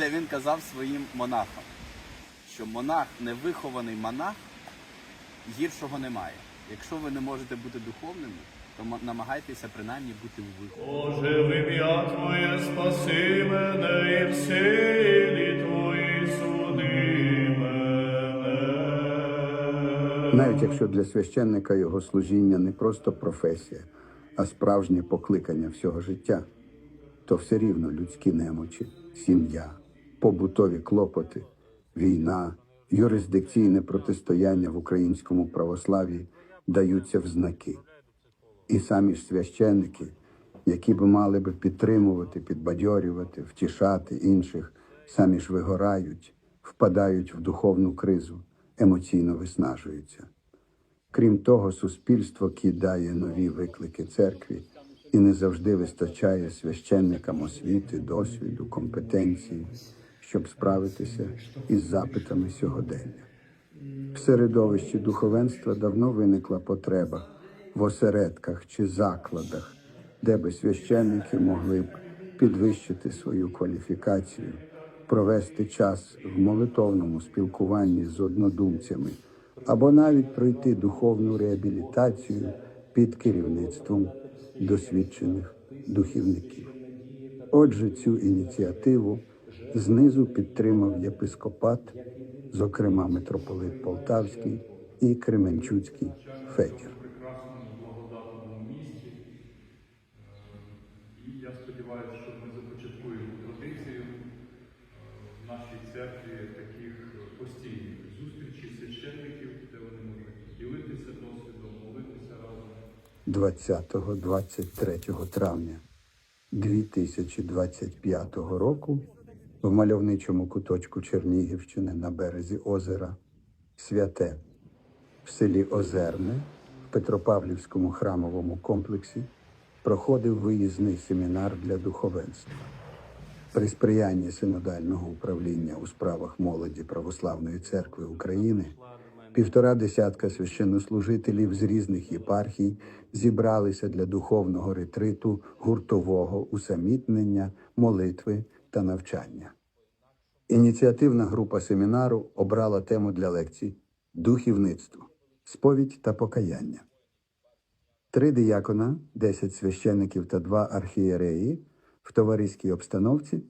Це він казав своїм монахам, що монах, невихований монах, гіршого немає. Якщо ви не можете бути духовними, то намагайтеся принаймні бути вихованими. Боже, в ім'я Твоє спаси мене і в силі Твої суди мене. Навіть якщо для священника його служіння не просто професія, а справжнє покликання всього життя, то все рівно людські немочі, сім'я, побутові клопоти, війна, юрисдикційне протистояння в українському православ'ї даються в знаки. І самі ж священники, які би мали би підтримувати, підбадьорювати, втішати інших, самі ж вигорають, впадають в духовну кризу, емоційно виснажуються. Крім того, суспільство кидає нові виклики церкві і не завжди вистачає священникам освіти, досвіду, компетенції, щоб справитися із запитами сьогодення. В середовищі духовенства давно виникла потреба в осередках чи закладах, де би священники могли б підвищити свою кваліфікацію, провести час в молитовному спілкуванні з однодумцями або навіть пройти духовну реабілітацію під керівництвом досвідчених духівників. Отже, цю ініціативу знизу підтримав єпископат, зокрема митрополит Полтавський і Кременчуцький Федір. я сподіваюся, що ми започаткуємо традицію в нашій церкві таких постійних зустрічей священників, де вони можуть ділитися досвідом, молитися разом. 20-23 травня 2025 року в мальовничому куточку Чернігівщини на березі озера Святе в селі Озерне в Петропавлівському храмовому комплексі проходив виїзний семінар для духовенства. При сприянні синодального управління у справах молоді Православної церкви України півтора десятка священнослужителів з різних єпархій зібралися для духовного ретриту гуртового усамітнення, молитви та навчання. Ініціативна група семінару обрала тему для лекцій Духівництво, сповідь та покаяння. Три диякона, десять священиків та два архієреї в товариській обстановці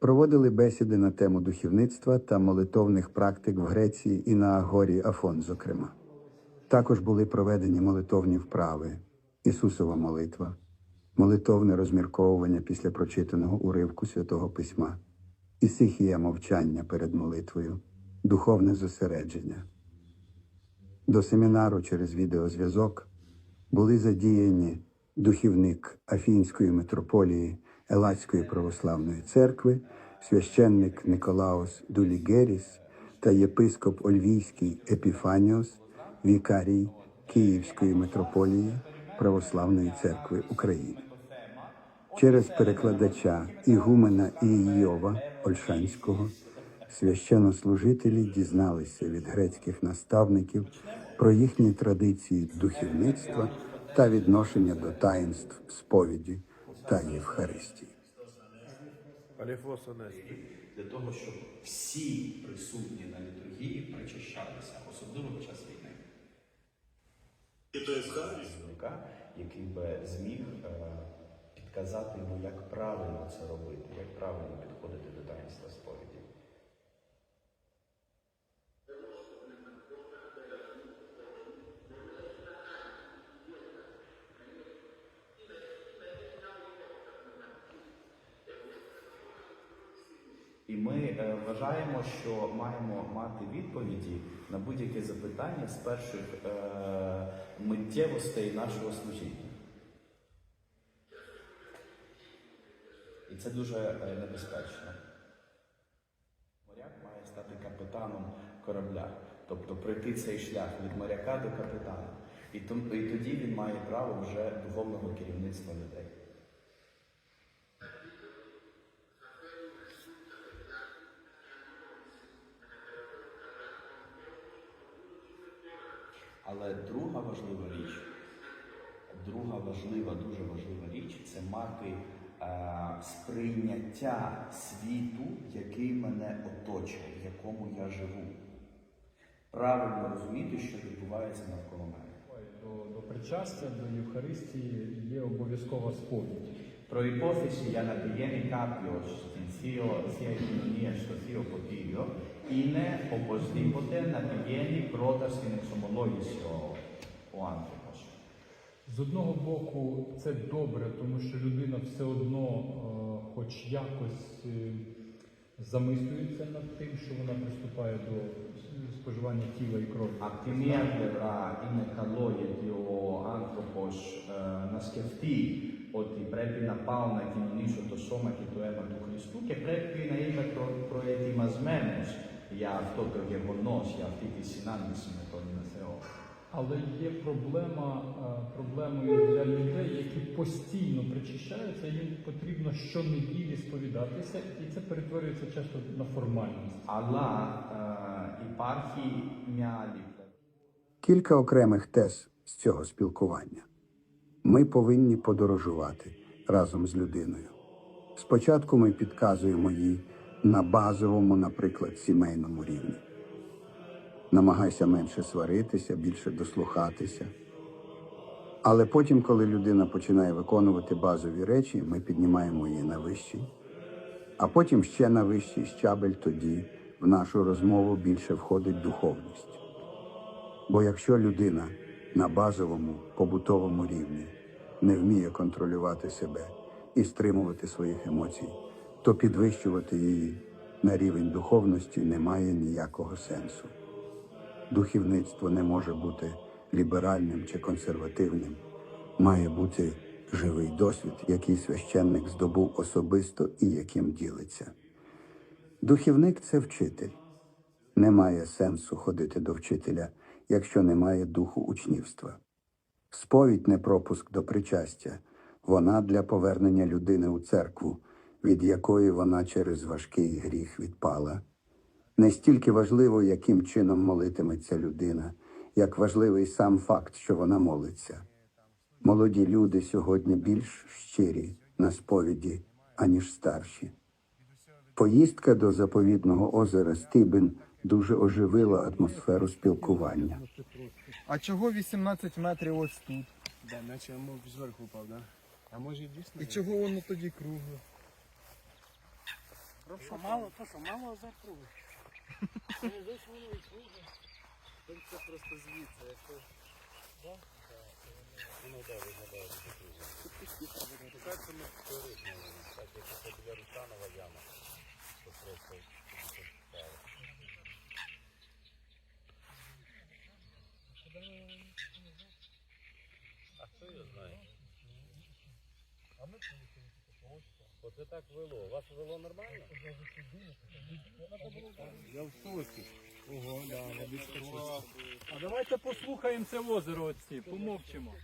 проводили бесіди на тему духівництва та молитовних практик в Греції і на Агорі Афон, зокрема. Також були проведені молитовні вправи, Ісусова молитва, молитовне розмірковування після прочитаного уривку святого письма, ісихія мовчання перед молитвою, духовне зосередження. До семінару через відеозв'язок були задіяні духівник Афінської митрополії Елацької православної церкви, священник Николаос Дулігеріс та єпископ Ольвійський Епіфаніос, вікарій Київської митрополії Православної церкви України. Через перекладача Ігумена Ійова Ольшанського священнослужителі дізналися від грецьких наставників про їхні традиції духівництва та відношення до таїнств сповіді та Євхаристії. для того, щоб всі присутні на літургії причащалися, особливо під час війни. Представника, який би зміг підказати йому, як правильно це робити, як правильно підходити до таїнства сповіді. І ми е, вважаємо, що маємо мати відповіді на будь-яке запитання з перших е, миттєвостей нашого служіння. І це дуже е, небезпечно. Моряк має стати капітаном корабля, тобто пройти цей шлях від моряка до капітана. І, тоді він має право вже духовного керівництва людей. Але друга важлива річ, друга важлива, дуже важлива річ це мати сприйняття світу, який мене оточує, в якому я живу. Правильно розуміти, що відбувається навколо мене. До, до причастя, до Євхаристії є обов'язкова сповідь. Προϋπόθεση για να πηγαίνει κάποιος στην θείο, θεία κοινωνία, στο θείο ποτήριο, είναι οπωσδήποτε να πηγαίνει πρώτα στην εξομολόγηση ο, ο άνθρωπος. З одного боку, це добре, тому що людина все одно, е, хоч якось е, замислюється над тим, що вона приступає до споживання тіла і крові. Απ' τη μία πλευρά είναι καλό γιατί ο άνθρωπος ε, να σκεφτεί ότι πρέπει να πάω να κοινωνήσω το σώμα και το αίμα του Χριστού και πρέπει να είμαι προ, προετοιμασμένος για αυτό το γεγονός, για αυτή τη συνάντηση με τον Θεό. але є проблема е, проблемою для людей, які постійно причищаються, їм потрібно щонеділі сповідатися, і це перетворюється часто на формальність. Алла іпархії е, мялі. Кілька окремих тез з цього спілкування. Ми повинні подорожувати разом з людиною. Спочатку ми підказуємо їй на базовому, наприклад, сімейному рівні. Намагайся менше сваритися, більше дослухатися. Але потім, коли людина починає виконувати базові речі, ми піднімаємо її на вищий. А потім ще на вищий щабель тоді в нашу розмову більше входить духовність. Бо якщо людина на базовому побутовому рівні не вміє контролювати себе і стримувати своїх емоцій, то підвищувати її на рівень духовності немає ніякого сенсу. Духівництво не може бути ліберальним чи консервативним. Має бути живий досвід, який священник здобув особисто і яким ділиться. Духівник це вчитель. Немає сенсу ходити до вчителя, якщо немає духу учнівства. Сповідь не пропуск до причастя, вона для повернення людини у церкву, від якої вона через важкий гріх відпала. Не стільки важливо, яким чином молитиметься людина, як важливий сам факт, що вона молиться. Молоді люди сьогодні більш щирі на сповіді, аніж старші. Поїздка до заповідного озера Стібен дуже оживила атмосферу спілкування. А чого 18 метрів ось тут? Да, наче я мов зверху впав, да? А може і дійсно? І чого воно тоді кругле? Що мало, то що мало за кругу. Це просто звідси, якщо... Да? Воно да, виглядає дуже. Так, це ми теоретично, так, якщо це біля Рустанова яма, то просто... А хто його знає? Оце так вело. У вас вело нормально? Я в соці. Ого, да. А давайте послухаємо це озеро оці, помовчимо.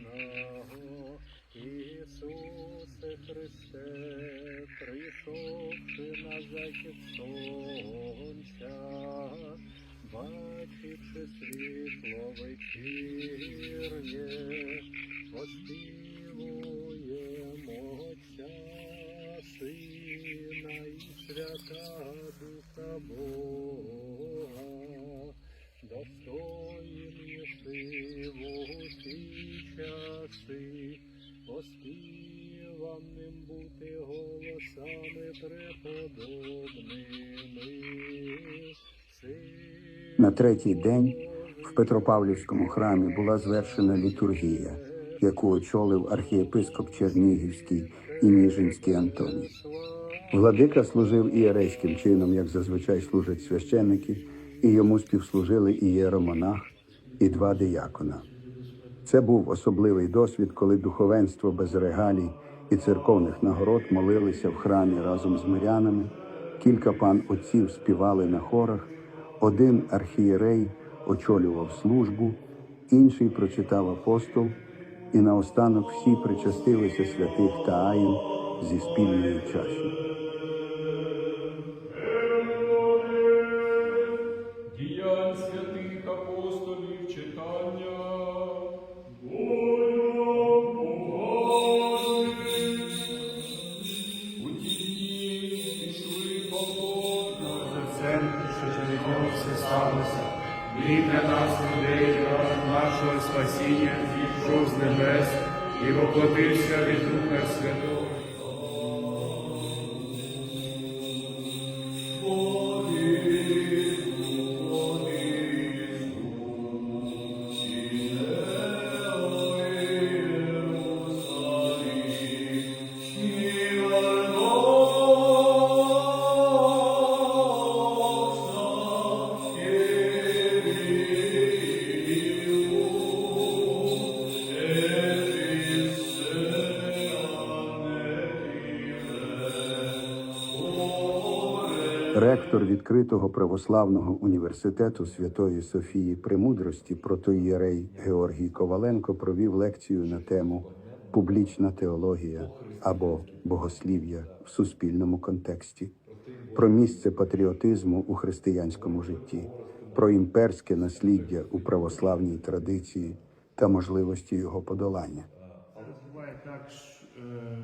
Блаженного, Ісусе Христе, прийшовши на захід сонця, бачивши світло вечірнє, поспівуємо Отця, Сина і Свята часи, поспіваним бути голосами преподобними. На третій день в Петропавлівському храмі була звершена літургія, яку очолив архієпископ Чернігівський і Ніжинський Антоній. Владика служив ієрейським чином, як зазвичай служать священники, і йому співслужили ієромонах і два диякона. Це був особливий досвід, коли духовенство без регалій і церковних нагород молилися в храмі разом з мирянами. Кілька пан отців співали на хорах. Один архієрей очолював службу, інший прочитав апостол, і наостанок всі причастилися святих таїн зі спільною чаші. Це, що через нього все сталося. Він для нас, людей, нашого спасіння, зійшов з небес і воплотився від Духа Святого. Ректор відкритого православного університету Святої Софії Премудрості протоїрей Георгій Коваленко провів лекцію на тему Публічна теологія або богослів'я в суспільному контексті, про місце патріотизму у християнському житті, про імперське насліддя у православній традиції та можливості його подолання. Але буває так, е,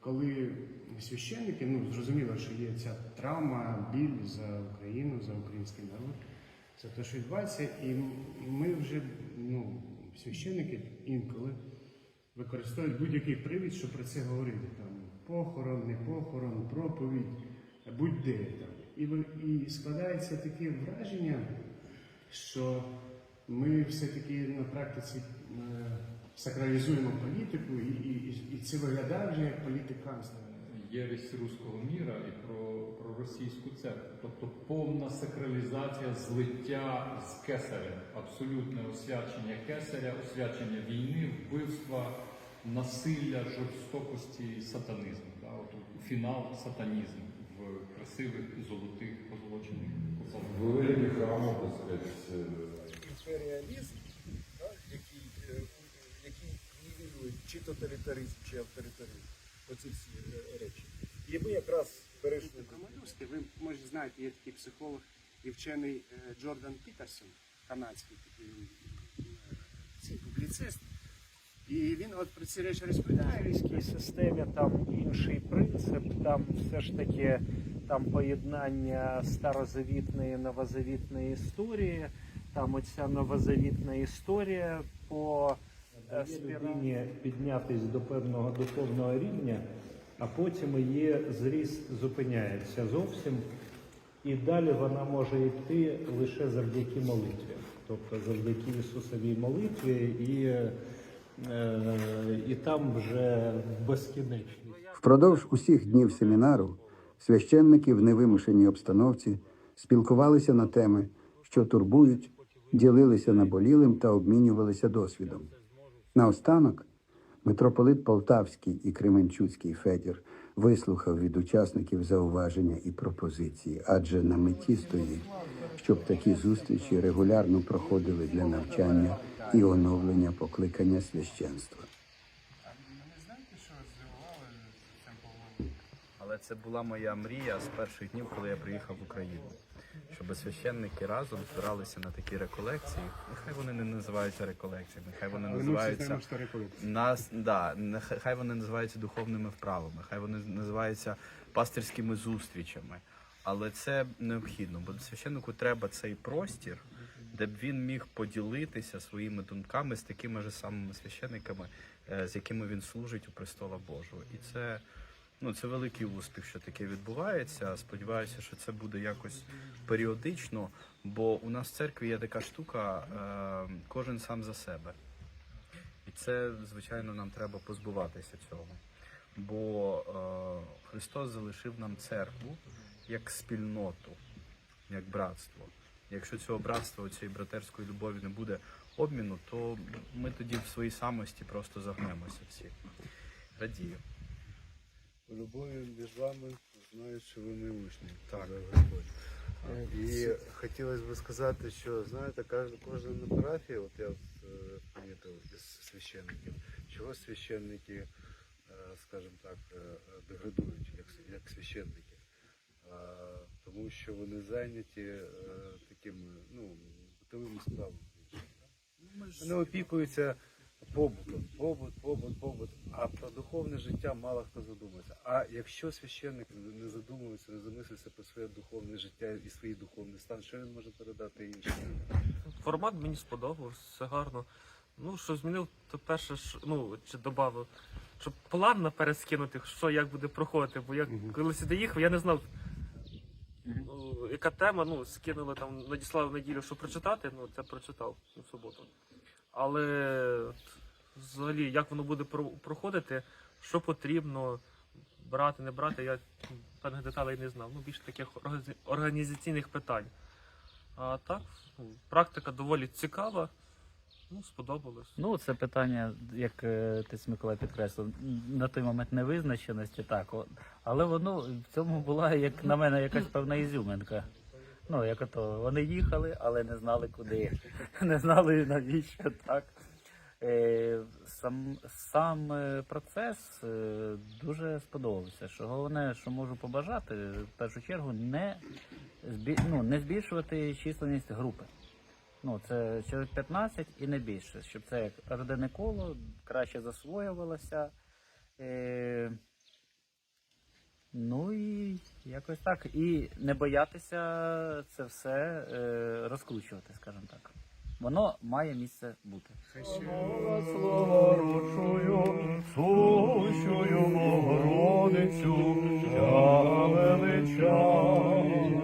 коли священники, ну зрозуміло, що є ця травма, біль за Україну, за український народ, за те, що відбувається, і ми вже, ну, священники інколи використовують будь-який привід, щоб про це говорити. Там похорон, не похорон, проповідь, будь-де там. І, і складається таке враження, що ми все-таки на практиці е, сакралізуємо політику, і, і, і- і це виглядає вже як політиканство. Єресь руського міра і про, про російську церкву. Тобто повна сакралізація злиття з кесарем, абсолютне освячення кесаря, освячення війни, вбивства, насилля, жорстокості і сатанізму. Да? От фінал сатанізму в красивих золотих позолочених куполах. В вигляді храму, так сказати, імперіалізм, який, е, який нівелює чи тоталітаризм, чи авторитаризм. Оці всі. І ми якраз перейшли до ви може знаєте, є такий психолог і вчений е, Джордан Пітерсон, канадський такий е, публіцист. І він от про ці речі розповідає. ізраїльській системі там інший принцип, там все ж таки там поєднання старозавітної новозавітної історії. Там оця новозавітна історія по е, піднятись до певного духовного рівня, а потім її зріст зупиняється зовсім. І далі вона може йти лише завдяки молитві, тобто завдяки Ісусовій молитві, і, е, і там вже безкінечність. Впродовж усіх днів семінару священники в невимушеній обстановці спілкувалися на теми, що турбують, ділилися наболілим та обмінювалися досвідом. Наостанок митрополит Полтавський і Кременчуцький Федір вислухав від учасників зауваження і пропозиції, адже на меті стоїть, щоб такі зустрічі регулярно проходили для навчання і оновлення покликання священства. Але це була моя мрія з перших днів, коли я приїхав в Україну. Щоб священники разом збиралися на такі реколекції. Нехай вони не називаються реколекціями, нехай вони називаються нас, да, нехай хай вони називаються духовними вправами, хай вони називаються пастирськими зустрічами. Але це необхідно, бо священнику треба цей простір, де б він міг поділитися своїми думками з такими ж самими священниками, е, з якими він служить у престола Божого. І це, ну, це великий успіх, що таке відбувається. Сподіваюся, що це буде якось періодично, бо у нас в церкві є така штука, е, кожен сам за себе. І це, звичайно, нам треба позбуватися цього. Бо е, Христос залишив нам церкву як спільноту, як братство. Якщо цього братства, цієї братерської любові не буде обміну, то ми тоді в своїй самості просто загнемося всі. радію. Любові між вами знаю, що ви мій учні. Так. І хотілося б сказати, що знаєте, кожна, кожна на парафії, от я от, е, помітив із священників, чого священники, е, скажімо так, е, е, деградують як, с- як священники. Тому що вони зайняті е, такими ну, битовими справами. Вони опікуються побутом, побут, побут, побут. А про духовне життя мало хто задумується. А якщо священник не задумується, не замислиться про своє духовне життя і свій духовний стан, що він може передати іншим? Формат мені сподобався, все гарно. Ну, що змінив, то перше, що, ну, чи додав, щоб план наперед скинути, що як буде проходити. Бо я коли сюди їхав, я не знав, ну, яка тема, ну, скинули там, надіслали в неділю, що прочитати, ну, це прочитав ну, в суботу. Але взагалі, як воно буде про- проходити, що потрібно брати, не брати, я певних деталей не знав. Ну, більше таких органі- організаційних питань. А так, ну, практика доволі цікава. Ну, сподобалось. Ну, це питання, як е, ти Миколай підкреслив, на той момент невизначеності, так. Але воно в цьому була, як на мене, якась певна ізюминка. Ну, як ото, вони їхали, але не знали куди. Не знали навіщо так. Е, сам, сам е, процес е, дуже сподобався. Що головне, що можу побажати, в першу чергу, не, ну, не збільшувати численність групи. Ну, це чоловік 15 і не більше, щоб це як родинне коло краще засвоювалося. Ну і якось так. І не боятися це все е, розкручувати, скажімо так. Воно має місце бути. Словоручую, сущую Богородицю, я величаю.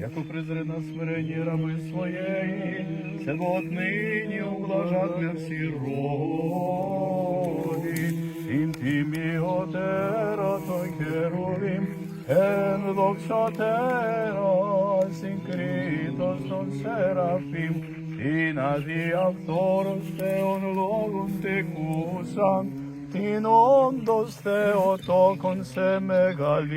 Яко презрена смирені раби своєї, це от нині ублажат для всі роди. εν δοξωτέρα συγκρίτως των Σεραφείμ, την αδιαφθόρος Θεών λόγων τεκούσαν, την όντως Θεοτόκον σε μεγαλύνομεν.